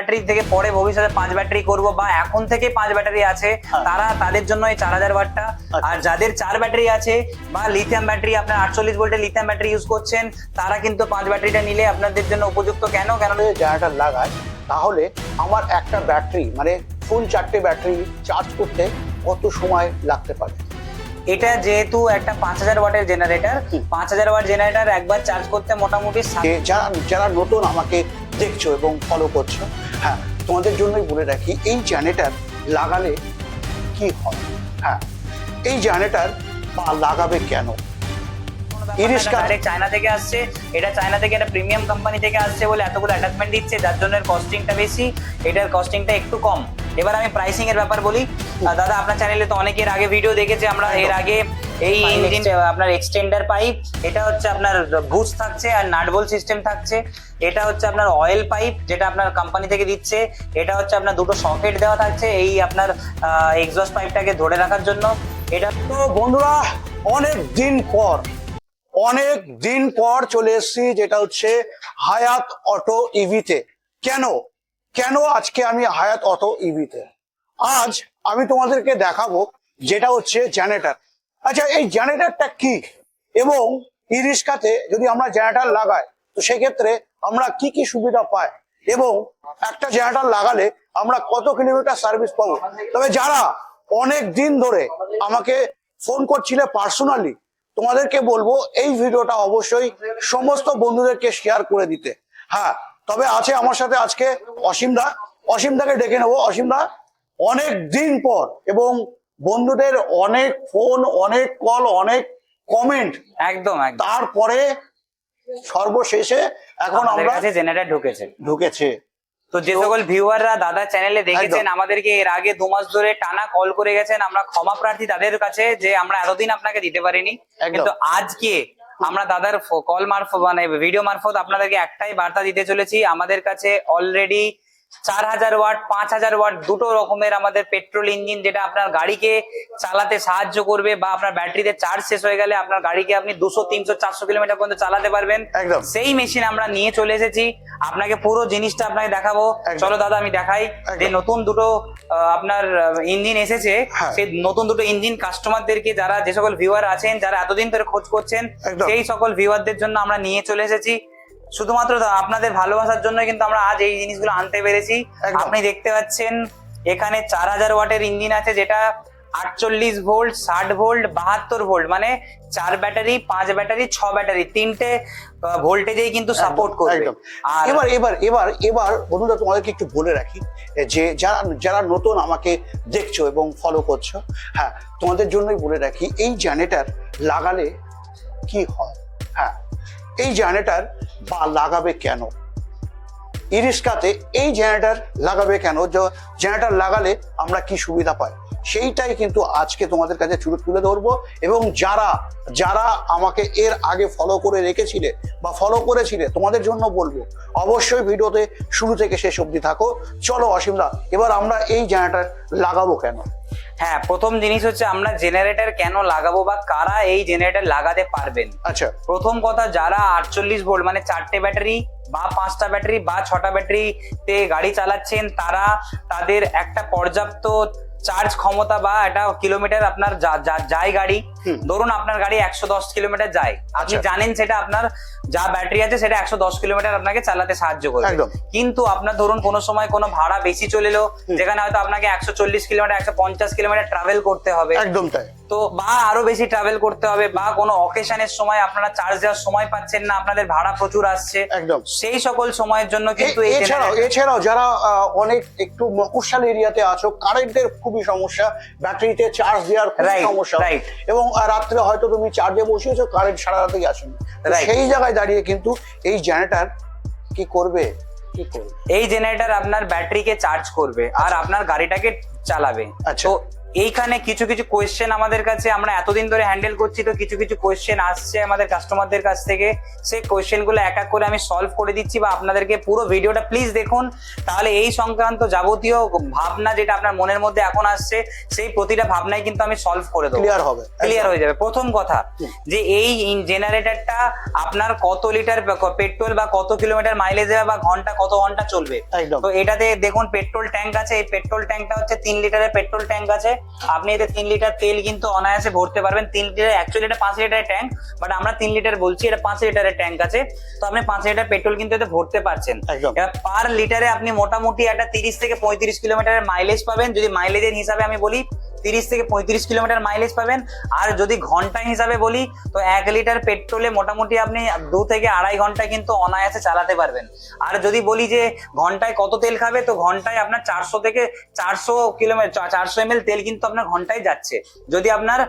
Battery থেকে পরে ভবিষ্যতে পাঁচ ব্যাটারি করব বা এখন থেকে পাঁচ ব্যাটারি আছে হ্যাঁ। তারা তাদের জন্য এই চার হাজার ওয়াটটা আচ্ছা। আর যাদের চার ব্যাটারি আছে বা লিথিয়াম ব্যাটারি আপনার আটচল্লিশ ভোল্টের লিথিয়াম ব্যাটারি ইউজ করছেন তারা কিন্তু পাঁচ ব্যাটারিটা নিলে আপনাদের জন্য উপযুক্ত কেন কেন জেনারেটর লাগাই তাহলে আমার একটা ব্যাটারি মানে ফুল চারটে ব্যাটারি চার্জ করতে কত সময় লাগতে পারে এটা যেহেতু একটা পাঁচ হাজার ওয়াটের জেনারেটর। পাঁচ হাজার ওয়াট জেনারেটর একবার চার্জ করতে মোটামুটি যারা যারা নতুন আমাকে দেখছ এবং ফলো করছ হ্যাঁ তোমাদের জন্যই বলে রাখি এই জেনারেটর লাগালে কি হয়? হ্যাঁ এই জেনারেটর বা লাগাবে কেন? ইরিশ চায়না থেকে আসছে এটা চায়না থেকে একটা প্রিমিয়াম কোম্পানি থেকে আসছে বলে এতগুলো অ্যাটাচমেন্ট দিচ্ছে যার জন্য এর কস্টিংটা বেশি এটার কস্টিংটা একটু কম। এবার আমি প্রাইসিং এর ব্যাপার বলি। দাদা আপনার চ্যানেলে তো অনেকের আগে ভিডিও দেখেছে আমরা এর আগে এই ইঞ্জিন আপনার এক্সটেন্ডার পাইপ এটা হচ্ছে আপনার বুস থাকছে আর নাটবল সিস্টেম থাকছে। এটা হচ্ছে আপনার অয়েল পাইপ যেটা আপনার কোম্পানি থেকে দিচ্ছে। এটা হচ্ছে আপনার দুটো সকেট দেওয়া থাকছে এই আপনার এক্সস্ট পাইপটাকে ধরে রাখার জন্য। এটা তো বন্ধুরা অনেক দিন পর অনেক দিন পর চলে এসেছি যেটা হচ্ছে হায়াত অটো ইভিতে কেন? কেন আজকে আমি হায়াত অটো ইভিতে আজ আমি তোমাদেরকে দেখাবো যেটা হচ্ছে জেনারেটর আচ্ছা এই জেনারেটরটা কি? এবং ই রিক্সাতে যদি আমরা জেনারেটর লাগাই, তো সেক্ষেত্রে আমরা কি কি সুবিধা পাই? এবং একটা জেনারেটর লাগালে আমরা কত কিলোমিটার সার্ভিস পাবো? তবে যারা অনেক দিন ধরে আমাকে ফোন করছিলে পার্সোনালি তোমাদেরকে বলব, এই ভিডিওটা অবশ্যই সমস্ত বন্ধুদেরকে শেয়ার করে দিতে। হ্যাঁ তবে আছে আমার সাথে আজকে অসীম দা। অসীম দাকে ডেকে নেব। অসীম দা, অনেক দিন পর এবং বন্ধুদের অনেক ফোন অনেক কল অনেক কমেন্ট একদম তারপরে সর্বশেষে এখন আমরা কাছে জেনারেটর ঢুকেছে। ঢুকেছে। তো যে সকল ভিউয়াররা দাদা চ্যানেলে দেখেছেন আমাদেরকে এর আগে দু মাস ধরে টানা কল করে গেছেন আমরা ক্ষমা প্রার্থী তাদের কাছে যে আমরা এতদিন আপনাকে দিতে পারিনি। কিন্তু আজকে আমরা দাদার কল মারফত মানে ভিডিও মারফত আপনাদেরকে একটাই বার্তা দিতে চলেছি আমাদের কাছে অলরেডি চার হাজার ওয়াট পাঁচ হাজার ওয়াট দুটো রকমের আমাদের পেট্রোল ইঞ্জিন যেটা আপনার গাড়িকে চালাতে সাহায্য করবে বা আপনার ব্যাটারিতে চার্জ শেষ হয়ে গেলে আপনার গাড়িকে আপনি দুশো তিনশো চারশো কিলোমিটার পর্যন্ত চালাতে পারবেন। সেই মেশিন আমরা নিয়ে চলে এসেছি। আপনাকে পুরো জিনিসটা আপনাকে দেখাবো। চলো দাদা আমি দেখাই। যে নতুন দুটো আপনার ইঞ্জিন এসেছে হ্যাঁ। সেই নতুন দুটো ইঞ্জিন কাস্টমারদেরকে যারা যে সকল ভিউয়ার আছেন যারা এতদিন ধরে খোঁজ করছেন সেই সকল ভিউয়ারদের জন্য আমরা নিয়ে চলে এসেছি। শুধুমাত্র আপনাদের ভালোবাসার জন্য কিন্তু আমরা আজ এই জিনিসগুলো আনতে পেরেছি। আপনি দেখতে পাচ্ছেন এখানে চার হাজার ওয়াটের ইঞ্জিন আছে যেটা আটচল্লিশ ভোল্ট ষাট ভোল্ট বাহাত্তর ভোল্ট মানে চার ব্যাটারি পাঁচ ব্যাটারি ছ ব্যাটারি তিনটে ভোল্টেজেই কিন্তু সাপোর্ট করবে। এবার এবার এবার এবার বন্ধুরা তোমাদেরকে একটু বলে রাখি যে যারা যারা নতুন আমাকে দেখছ এবং ফলো করছ হ্যাঁ তোমাদের জন্যই বলে রাখি এই জেনারেটর লাগালে কি হয়? হ্যাঁ এই জেনারেটার বা লাগাবে কেন? ই রিক্সাতে এই জেনারেটার লাগাবে কেন? জেনারেটার লাগালে আমরা কি সুবিধা পাই? সেইটাই কিন্তু আজকে তোমাদের কাছে তুলে তুলে ধরবো এবং যারা যারা আমাকে এর আগে ফলো করে রেখেছিলে বা ফলো করেছিলে, তোমাদের জন্য বলব, অবশ্যই ভিডিওতে শুরু থেকে শেষ অবধি থাকো। চলো অসীমদা, এবার আমরা এই জেনারেটার লাগাবো কেন? হ্যাঁ প্রথম জিনিস হচ্ছে আমরা জেনারেটর কেন লাগাবো বা কারা এই জেনারেটর লাগাতে পারবেন আচ্ছা প্রথম কথা যারা আটচল্লিশ ভোল্ট মানে চারটে ব্যাটারি বা পাঁচটা ব্যাটারি বা ছটা ব্যাটারিতে গাড়ি চালাচ্ছেন তারা তাদের একটা পর্যাপ্ত চার্জ ক্ষমতা বা একটা কিলোমিটার আপনার যা- যা- যায় গাড়ি। ধরুন আপনার গাড়ি একশো দশ কিলোমিটার যায়। আপনি আচ্ছা। জানেন সেটা আপনার যা ব্যাটারি আছে সেটা একশো দশ কিলোমিটার আপনাকে চালাতে সাহায্য করবে। কিন্তু আপনার ধরুন কোনো সময় কোনো ভাড়া বেশি চলে যেখানে হয়তো আপনাকে একশো চল্লিশ কিলোমিটার একশো পঞ্চাশ কিলোমিটার ট্রাভেল করতে হবে। একদম তাই। তো বা আরও বেশি ট্রাভেল করতে হবে বা কোনো অকেশনের সময় আপনারা চার্জ দেওয়ার সময় পাচ্ছেন না আপনাদের ভাড়া প্রচুর আসছে। একদম। সেই সকল সময়ের জন্য কিন্তু এছাড়াও এছাড়াও যারা অনেক একটু মফস্বল এরিয়াতে আছো কারেন্টের খুবই সমস্যা। ব্যাটারিতে চার্জ দেওয়ার খুবই সমস্যা. এবং রাত্রে হয়তো তুমি চার্জে বসিয়েছো কারেন্ট সারা রাতেই আসেনি। সেই জায়গায় দাঁড়িয়ে কিন্তু এই জেনারেটার কি করবে? কি এই জেনারেটার আপনার ব্যাটারিকে চার্জ করবে আর আপনার গাড়িটাকে চালাবে। আচ্ছা। তো এইখানে কিছু কিছু কোয়েশ্চেন আমাদের কাছে আমরা এতদিন ধরে হ্যান্ডেল করছি তো কিছু কিছু কোয়েশ্চেন আসছে আমাদের কাস্টমারদের কাছ থেকে। সেই কোয়েশ্চেনগুলো এক এক করে আমি সলভ করে দিচ্ছি বা আপনাদেরকে পুরো ভিডিওটা প্লিজ দেখুন। তাহলে এই সংক্রান্ত যাবতীয় ভাবনা যেটা আপনার মনের মধ্যে এখন আসছে সেই প্রতিটা ভাবনাই কিন্তু আমি সলভ করে দেবো। ক্লিয়ার হবে ক্লিয়ার হয়ে যাবে। প্রথম কথা যে এই জেনারেটরটা আপনার কত লিটার পেট্রোল বা কত কিলোমিটার মাইলেজ দেবে বা ঘণ্টা কত ঘণ্টা চলবে? তো এটাতে দেখুন পেট্রোল ট্যাঙ্ক আছে। এই পেট্রোল ট্যাঙ্কটা হচ্ছে তিন লিটারের পেট্রোল ট্যাঙ্ক আছে। আপনি এতে তিন লিটার তেল কিন্তু অনায়াসে ভরতে পারবেন। তিন লিটার অ্যাকচুয়ালি এটা পাঁচ লিটারের ট্যাঙ্ক বাট আমরা তিন লিটার বলছি এটা পাঁচ লিটারের ট্যাঙ্ক আছে। তো আপনি পাঁচ লিটার পেট্রোল কিন্তু এতে ভরতে পারছেন। পার লিটারে আপনি মোটামুটি একটা তিরিশ থেকে পঁয়ত্রিশ কিলোমিটারের মাইলেজ পাবেন। যদি মাইলেজের হিসাবে আমি বলি তিরিশ থেকে পঁয়ত্রিশ কিলোমিটার মাইলেজ পাবেন। আর যদি ঘণ্টা হিসাবে বলি তো এক লিটার পেট্রোলে মোটামুটি আপনি দু থেকে আড়াই ঘণ্টা কিন্তু অনায়াসে চালাতে পারবেন। আর যদি বলি যে ঘন্টায় কত তেল খাবে তো ঘন্টায় আপনার চারশো থেকে চারশো কিলোমিটার চারশো এম তেল কিন্তু আপনার ঘন্টায় যাচ্ছে। যদি আপনার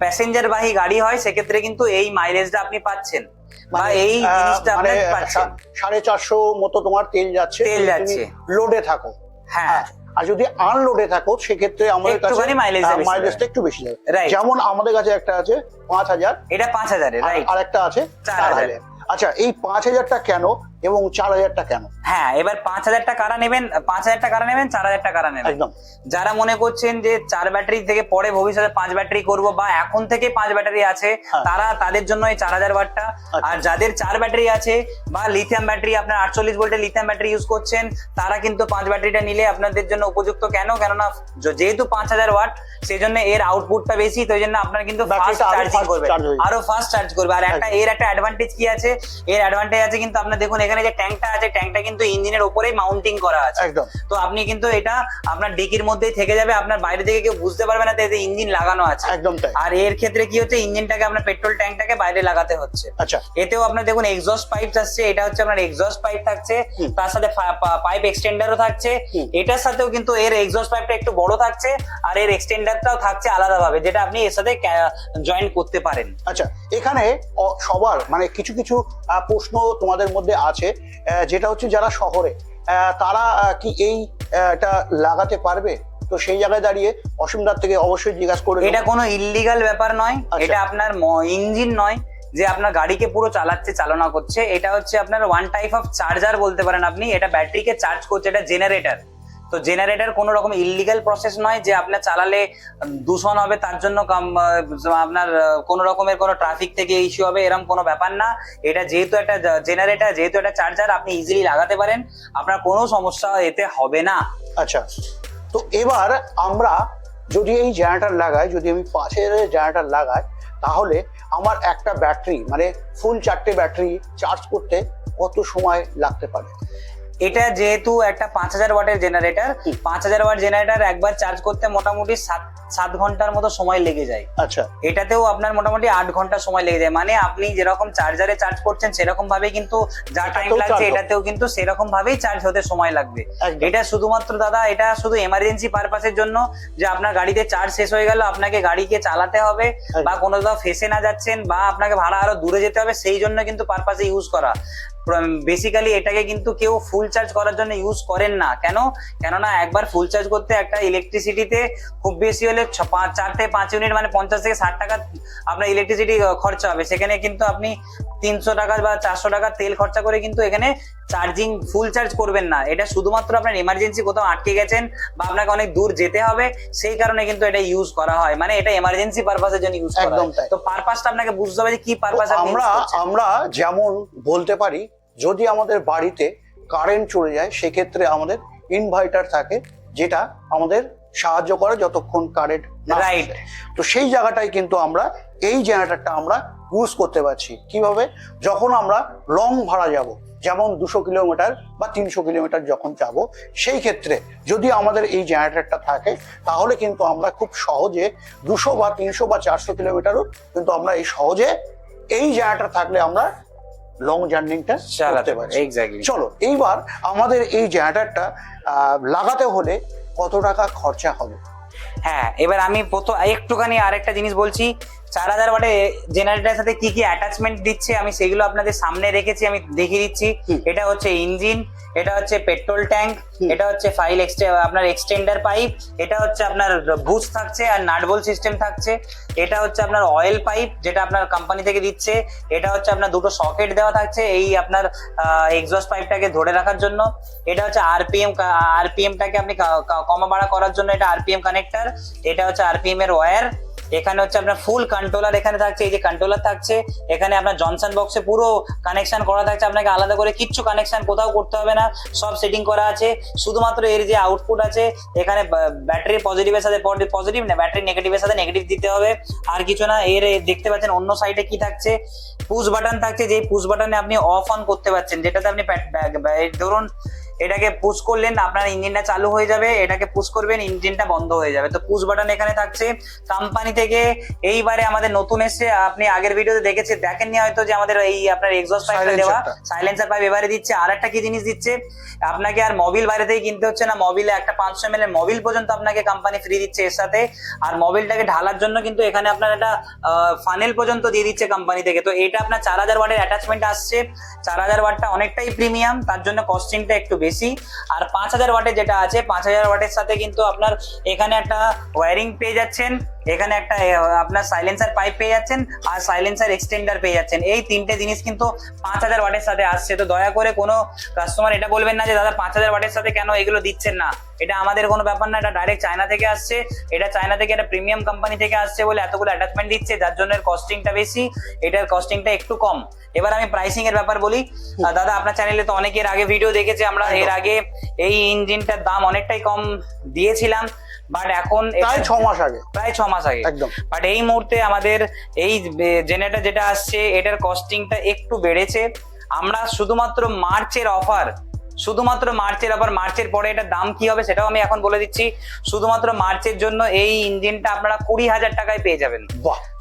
প্যাসেঞ্জার বাহী গাড়ি হয় সেক্ষেত্রে কিন্তু এই মাইলেজটা আপনি পাচ্ছেন। বা মানে, এই জিনিসটা মানে আপনি পাচ্ছেন। সাড়ে চারশো মতো তোমার তেল যাচ্ছে। তেল যাচ্ছে। লোডে থাকো। হ্যাঁ। আর যদি আনলোডে থাকো সেক্ষেত্রে আমাদের কাছে মাইলেজটা একটু বেশি যাবে যেমন আমাদের কাছে একটা আছে পাঁচ হাজার। এটা পাঁচ হাজারে রাইট আর একটা আছে চার। হাজার। আচ্ছা এই পাঁচ হাজারটা কেন এবং চার হাজারটা কেন? হ্যাঁ এবার পাঁচ হাজার টাকা কারা নেবেন? পাঁচ হাজার টাকা কারা নেবেন? চার হাজার টাকা কারা নেবেন? একদম। যারা মনে করছেন যে চার ব্যাটারি থেকে পরে ভবিষ্যতে পাঁচ ব্যাটারি করব বা এখন থেকে পাঁচ ব্যাটারি আছে হ্যাঁ। তারা তাদের জন্য এই চার হাজার ওয়াটটা। আচ্ছা। আর যাদের চার ব্যাটারি আছে বা লিথিয়াম ব্যাটারি আপনার আটচল্লিশ ভোল্টের লিথিয়াম ব্যাটারি ইউজ করছেন তারা কিন্তু পাঁচ ব্যাটারিটা নিলে আপনাদের জন্য উপযুক্ত। কেন? কেননা যেহেতু পাঁচ হাজার ওয়াট সেই জন্য এর আউটপুটটা বেশি তো জন্য আপনার কিন্তু ফাস্ট চার্জিং করবে। আরও ফাস্ট চার্জ করবে। আর একটা এর একটা অ্যাডভান্টেজ কি আছে? এর অ্যাডভান্টেজ আছে কিন্তু আপনার দেখুন এখানে যে ট্যাঙ্কটা আছে ট্যাঙ্কটা কিন্তু ইঞ্জিনের উপরেই মাউন্টিং করা আছে। একদম। তো আপনি কিন্তু এটা আপনার ডিকির মধ্যেই থেকে যাবে আপনার বাইরে থেকে কেউ বুঝতে পারবে না যে ইঞ্জিন লাগানো আছে। একদম তাই। আর এর ক্ষেত্রে কি হচ্ছে ইঞ্জিনটাকে আপনার পেট্রোল ট্যাঙ্কটাকে বাইরে লাগাতে হচ্ছে। আচ্ছা। এতেও আপনার দেখুন এক্সস্ট পাইপ আসছে এটা হচ্ছে আপনার এক্সস্ট পাইপ থাকছে তার সাথে পাইপ এক্সটেন্ডারও থাকছে। এটার সাথেও কিন্তু এর এক্সস্ট পাইপটা একটু বড় থাকছে আর এর এক্সটেন্ডারটাও থাকছে আলাদাভাবে যেটা আপনি এর সাথে জয়েন করতে পারেন। আচ্ছা এখানে সবার মানে কিছু কিছু প্রশ্ন তোমাদের মধ্যে আছে। আহ, যেটা হচ্ছে যারা শহরে তারা কি এই এটা লাগাতে পারবে? তো সেই জায়গায় দাঁড়িয়ে অসীমদার থেকে অবশ্যই জিজ্ঞাসা করে এটা কোনো ইল্লিগাল ব্যাপার নয় আচ্ছা। এটা আপনার ইঞ্জিন নয় যে আপনার গাড়িকে পুরো চালাচ্ছে চালনা করছে। এটা হচ্ছে আপনার ওয়ান টাইপ অফ চার্জার বলতে পারেন আপনি এটা ব্যাটারিকে চার্জ করছে এটা জেনারেটর তো জেনারেটর কোনো রকম ইল্লিগাল প্রসেস নয় যে আপনার চালালে দূষণ হবে, তার জন্য আপনার কোনো রকমের কোনো ট্রাফিক থেকে ইস্যু হবে এরকম কোনো ব্যাপার না। এটা যেহেতু একটা জেনারেটর যেহেতু একটা চার্জার আপনি ইজিলি লাগাতে পারেন। আপনার কোনো সমস্যা এতে হবে না। আচ্ছা তো এবার আমরা যদি এই জেনারেটর লাগাই, যদি আমি পাশের জেনারেটর লাগাই, তাহলে আমার একটা ব্যাটারি মানে ফুল চারটে ব্যাটারি চার্জ করতে কত সময় লাগতে পারে? এটা যেহেতু একটা পাঁচ হাজার ওয়াটের জেনারেটর পাঁচ হাজার ওয়াট জেনারেটর একবার চার্জ করতে মোটামুটি সাত সাত ঘণ্টার মতো সময় লেগে যায়। আচ্ছা। এটাতেও আপনার মোটামুটি আট ঘণ্টা সময় লেগে যায়। মানে আপনি যেরকম চার্জারে চার্জ করছেন সেরকম ভাবে কিন্তু যা টাইম লাগছে এটাতেও কিন্তু সেরকম ভাবেই চার্জ হতে সময় লাগবে। এটা শুধুমাত্র দাদা এটা শুধু এমার্জেন্সি পারপাসের জন্য যে আপনার গাড়িতে চার্জ শেষ হয়ে গেল আপনাকে গাড়িকে চালাতে হবে বা কোনো কোথাও ফেসে না যাচ্ছেন বা আপনাকে ভাড়া আরও দূরে যেতে হবে সেই জন্য কিন্তু পারপাসে ইউজ করা। বেসিক্যালি এটাকে কিন্তু কেউ ফুল চার্জ করার জন্য ইউজ করেন না। কেন? কেননা একবার ফুল চার্জ করতে একটা ইলেকট্রিসিটিতে খুব বেশি হলে পাঁচ চার থেকে পাঁচ ইউনিট মানে পঞ্চাশ থেকে ষাট টাকা আপনার ইলেকট্রিসিটি খরচা হবে। সেখানে কিন্তু আপনি তিনশো টাকা বা চারশো টাকা তেল খরচা করে কিন্তু এখানে চার্জিং ফুল চার্জ করবেন না। এটা শুধুমাত্র আপনার এমার্জেন্সি কোথাও আটকে গেছেন বা আপনাকে অনেক দূর যেতে হবে সেই কারণে কিন্তু এটা ইউজ করা হয়। মানে এটা এমার্জেন্সি পারপাসের জন্য ইউজ করা একদম। তো পারপাসটা আপনাকে বুঝতে হবে যে কি পারপাস আমরা আমরা যেমন বলতে পারি যদি আমাদের বাড়িতে কারেন্ট চলে যায় সেক্ষেত্রে আমাদের ইনভার্টার থাকে যেটা আমাদের সাহায্য করে যতক্ষণ কারেন্ট Right. তো সেই জায়গাটাই কিন্তু আমরা এই জেনারেটরটা আমরা ইউজ করতে পারছি। কীভাবে? যখন আমরা লং ভাড়া যাব যেমন দুশো কিলোমিটার বা তিনশো কিলোমিটার যখন যাব সেই ক্ষেত্রে যদি আমাদের এই জেনারেটরটা থাকে তাহলে কিন্তু আমরা খুব সহজে দুশো বা তিনশো বা চারশো কিলোমিটারও কিন্তু আমরা এই সহজে এই জেনারেটর থাকলে আমরা লং জার্নিংটা করতে চালাতে পারে এক্স্যাক্টলি চলো এইবার আমাদের এই জেনারেটারটা লাগাতে হলে কত টাকা খরচা হবে? হ্যাঁ এবার আমি প্রথম একটুখানি আরেকটা জিনিস বলছি। চার হাজার ওয়াটে জেনারেটারের সাথে কি কি অ্যাটাচমেন্ট দিচ্ছে আমি সেগুলো আপনাদের সামনে রেখেছি আমি দেখিয়ে দিচ্ছি। এটা হচ্ছে ইঞ্জিন এটা হচ্ছে পেট্রোল ট্যাঙ্ক এটা হচ্ছে ফাইল আপনার এক্সটেন্ডার পাইপ এটা হচ্ছে আপনার বুস থাকছে আর নাটবল সিস্টেম থাকছে। এটা হচ্ছে আপনার অয়েল পাইপ যেটা আপনার কোম্পানি থেকে দিচ্ছে। এটা হচ্ছে আপনার দুটো সকেট দেওয়া থাকছে এই আপনার এক্সস্ট পাইপটাকে ধরে রাখার জন্য। এটা হচ্ছে আরপিএম আরপিএমটাকে আপনি কমা বাড়া করার জন্য এটা আরপিএম কানেক্টর এটা হচ্ছে আরপিএম এর ওয়্যার এখানে হচ্ছে আপনার ফুল কন্ট্রোলার এখানে থাকছে, এই যে কন্ট্রোলার থাকছে, এখানে আপনার জনসন বক্সে পুরো কানেকশন করা থাকছে, আপনাকে আলাদা করে কিচ্ছু কানেকশন কোথাও করতে হবে না, সব সেটিং করা আছে, শুধুমাত্র এর যে আউটপুট আছে, এখানে ব্যাটারি পজিটিভের সাথে পজিটিভ না ব্যাটারি নেগেটিভের সাথে নেগেটিভ দিতে হবে, আর কিছু না, এর দেখতে পাচ্ছেন অন্য সাইডে কি থাকছে পুশ বাটন থাকছে যে পুশ বাটনে আপনি অফ অন করতে পারছেন, যেটাতে আপনি ধরুন এটাকে পুশ করলেন আপনার ইঞ্জিনটা চালু হয়ে যাবে এটাকে পুশ করবেন ইঞ্জিনটা বন্ধ হয়ে যাবে। তো পুশ বাটন এখানে থাকছে। কোম্পানি থেকে এইবারে আমাদের নতুন এসছে আপনি আগের ভিডিওতে দেখেছে দেখেননি হয়তো যে আমাদের এই আপনার এক্সস্ট পাইপটা দেওয়া সাইলেন্সার পাইপ এবারে দিচ্ছে। আর একটা কি জিনিস দিচ্ছে? আপনাকে আর মোবিল বাইরে থেকে কিনতে হচ্ছে না মোবিলে একটা পাঁচশো এম এর মোবিল পর্যন্ত আপনাকে কোম্পানি ফ্রি দিচ্ছে এর সাথে। আর মোবিলটাকে ঢালার জন্য কিন্তু এখানে আপনার একটা ফানেল পর্যন্ত দিয়ে দিচ্ছে কোম্পানি থেকে। তো এটা আপনার চার হাজার ওয়াটের অ্যাটাচমেন্ট আসছে। চার হাজার ওয়াটটা অনেকটাই প্রিমিয়াম তার জন্য কস্টিংটা একটু বেশি। আর পাঁচ হাজার ওয়াটের যেটা আছে, পাঁচ হাজার ওয়াটের সাথে কিন্তু আপনার এখানে একটা ওয়ারিং পেয়ে যাচ্ছেন। এখানে একটা আপনার সাইলেন্সার পাইপ পেয়ে যাচ্ছেন আর সাইলেন্সার এক্সটেন্ডার পেয়ে যাচ্ছেন। এই তিনটে জিনিস কিন্তু পাঁচ হাজার ওয়াটের সাথে আসছে। তো দয়া করে কোনো কাস্টমার এটা বলবেন না যে দাদা পাঁচ হাজার ওয়াটের সাথে কেন এগুলো দিচ্ছেন না? এটা আমাদের কোনো ব্যাপার না এটা ডাইরেক্ট চায়না থেকে আসছে। এটা চায়না থেকে একটা প্রিমিয়াম কোম্পানি থেকে আসছে বলে এতগুলো অ্যাটাচমেন্ট দিচ্ছে যার জন্য এর কস্টিংটা বেশি। এটার কস্টিংটা একটু কম। এবার আমি প্রাইসিং এর ব্যাপার বলি। দাদা আপনার চ্যানেলে তো অনেকের আগে ভিডিও দেখেছে আমরা এর আগে এই ইঞ্জিনটার দাম অনেকটাই কম দিয়েছিলাম। বাট এখন প্রায় ছ মাস আগে। প্রায় ছ মাস আগে। একদম। বাট এই মুহূর্তে আমাদের এই জেনারেটর যেটা আসছে এটার কস্টিংটা একটু বেড়েছে। আমরা শুধুমাত্র মার্চের অফার শুধুমাত্র মার্চের অফার মার্চের পরে এটার দাম কি হবে সেটাও আমি এখন বলে দিচ্ছি। শুধুমাত্র মার্চের জন্য এই ইঞ্জিনটা আপনারা কুড়ি হাজার টাকায় পেয়ে যাবেন।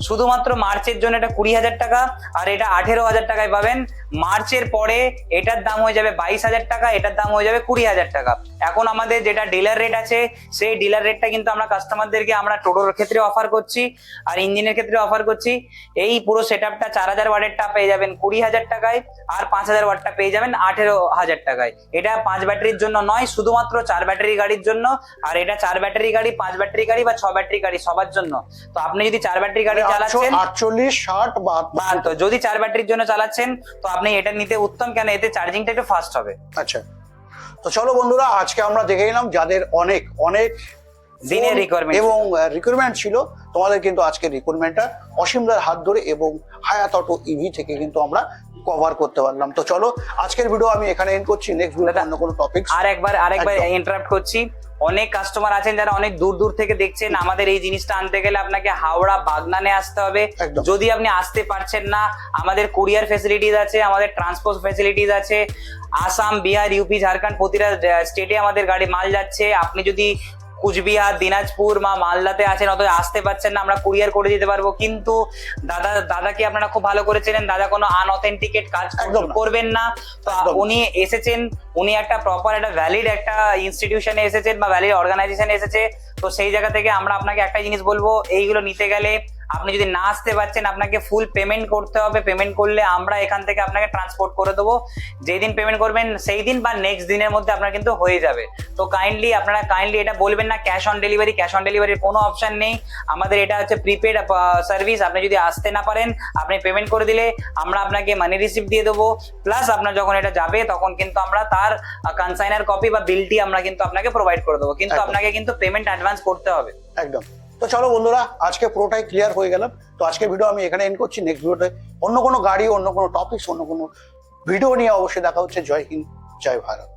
শুধুমাত্র মার্চের জন্য এটা কুড়ি হাজার টাকা আর এটা আঠেরো হাজার টাকায় পাবেন। মার্চের পরে এটার দাম হয়ে যাবে বাইশ হাজার টাকা এটার দাম হয়ে যাবে কুড়ি হাজার টাকা। এখন আমাদের যেটা ডিলার রেট আছে সেই ডিলার রেটটা কিন্তু আমরা কাস্টমারদেরকে আমরা টোটোর ক্ষেত্রে অফার করছি আর ইঞ্জিনের ক্ষেত্রে অফার করছি। এই পুরো সেট আপটা চার হাজার ওয়াটেরটা পেয়ে যাবেন কুড়ি হাজার টাকায় আর পাঁচ হাজার ওয়াটটা পেয়ে যাবেন আঠেরো হাজার টাকায়। এটা পাঁচ ব্যাটারির জন্য নয় শুধুমাত্র চার ব্যাটারি গাড়ির জন্য। আর এটা চার ব্যাটারি গাড়ি পাঁচ ব্যাটারি গাড়ি বা ছ ব্যাটারি গাড়ি সবার জন্য। তো আপনি যদি চার ব্যাটারি গাড়ি চালাচ্ছেন আটচল্লিশ ষাট বাহাত্তর। তো যদি চার ব্যাটারির জন্য চালাচ্ছেন তো আপনি এটা নিতে উত্তম কেন এতে চার্জিংটা একটু ফাস্ট হবে। আচ্ছা। তো চলো বন্ধুরা আজকে আমরা দেখে নিলাম যাদের অনেক অনেক দিনের requirement এবং রিক্রুটমেন্ট ছিল। তোমাদের কিন্তু আজকে রিক্রুটমেন্টটা অসীমদার হাত ধরে এবং হায়াত অটো ইভি থেকে কিন্তু আমরা কভার করতে পারলাম। তো চলো আজকের ভিডিও আমি এখানে এন্ড করছি। নেক্সট ভিডিও অন্য কোনো টপিক আর একবার আরেকবার। ইন্টারাপ্ট করছি। অনেক কাস্টমার আছেন যারা অনেক দূর দূর থেকে দেখছেন। আমাদের এই জিনিসটা আনতে গেলে আপনাকে হাওড়া বাগনানে আসতে হবে। যদি আপনি আসতে পারছেন না আমাদের কুরিয়ার ফেসিলিটিস আছে আমাদের ট্রান্সপোর্ট ফেসিলিটিস আছে। আসাম বিহার ইউপি ঝাড়খণ্ড প্রতিটা স্টেটে আমাদের গাড়ি মাল যাচ্ছে। আপনি যদি কুচবিহার দিনাজপুর মা মালদাতে আছেন অত আসতে পারছেন না আমরা কুরিয়ার করে দিতে পারব। কিন্তু দাদা দাদাকে আপনারা খুব ভালো করেছিলেন চেনেন দাদা কোনো আনঅথেন্টিকেট কাজ করবেন না। তো উনি এসেছেন উনি একটা প্রপার একটা ভ্যালিড একটা ইনস্টিটিউশনে এসেছেন বা ভ্যালিড অর্গানাইজেশনে এসেছে। তো সেই জায়গা থেকে আমরা আপনাকে একটা জিনিস বলব এইগুলো নিতে গেলে আপনি যদি না আসতে পারছেন আপনাকে ফুল পেমেন্ট করতে হবে। পেমেন্ট করলে আমরা এখান থেকে আপনাকে ট্রান্সপোর্ট করে দেবো। যেই দিন পেমেন্ট করবেন সেই দিন বা নেক্সট দিনের মধ্যে আপনার কিন্তু হয়ে যাবে। তো কাইন্ডলি আপনারা কাইন্ডলি এটা বলবেন না cash on delivery cash on ডেলিভারির কোনো অপশন নেই। আমাদের এটা হচ্ছে প্রিপেড সার্ভিস আপনি যদি আসতে না পারেন আপনি পেমেন্ট করে দিলে আমরা আপনাকে মানি রিসিপ্ট দিয়ে দেবো। প্লাস আপনার যখন এটা যাবে তখন কিন্তু আমরা তার কনসাইনার কপি বা বিলটি আমরা কিন্তু আপনাকে প্রোভাইড করে দেবো। কিন্তু আপনাকে কিন্তু পেমেন্ট অ্যাডভান্স করতে হবে। একদম। তো চলো বন্ধুরা, আজকে পুরোটাই ক্লিয়ার হয়ে গেলাম। তো আজকে ভিডিও আমি এখানে এন্ড করছি। নেক্সট ভিডিওতে অন্য কোনো গাড়ি, অন্য কোনো টপিকস অন্য কোনো ভিডিও নিয়ে অবশ্যই দেখা হচ্ছে। জয় হিন্দ, জয় ভারত।